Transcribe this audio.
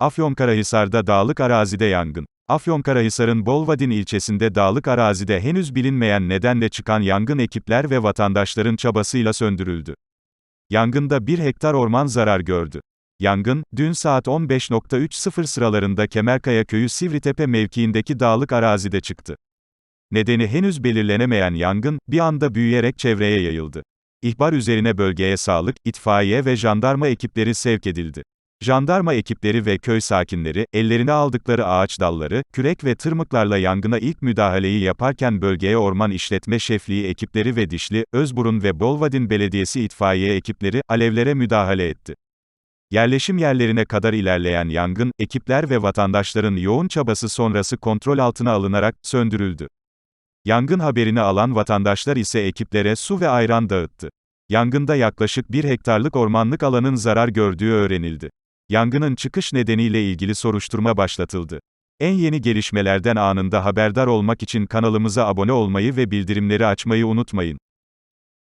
Afyonkarahisar'da dağlık arazide yangın. Afyonkarahisar'ın Bolvadin ilçesinde dağlık arazide henüz bilinmeyen nedenle çıkan yangın ekipler ve vatandaşların çabasıyla söndürüldü. Yangında 1 hektar orman zarar gördü. Yangın, dün saat 15.30 sıralarında Kemerkaya köyü Sivritepe mevkiindeki dağlık arazide çıktı. Nedeni henüz belirlenemeyen yangın, bir anda büyüyerek çevreye yayıldı. İhbar üzerine bölgeye sağlık, itfaiye ve jandarma ekipleri sevk edildi. Jandarma ekipleri ve köy sakinleri, ellerine aldıkları ağaç dalları, kürek ve tırmıklarla yangına ilk müdahaleyi yaparken bölgeye orman işletme şefliği ekipleri ve Dişli, Özburun ve Bolvadin Belediyesi itfaiye ekipleri, alevlere müdahale etti. Yerleşim yerlerine kadar ilerleyen yangın, ekipler ve vatandaşların yoğun çabası sonrası kontrol altına alınarak, söndürüldü. Yangın haberini alan vatandaşlar ise ekiplere su ve ayran dağıttı. Yangında yaklaşık bir hektarlık ormanlık alanın zarar gördüğü öğrenildi. Yangının çıkış nedeniyle ilgili soruşturma başlatıldı. En yeni gelişmelerden anında haberdar olmak için kanalımıza abone olmayı ve bildirimleri açmayı unutmayın.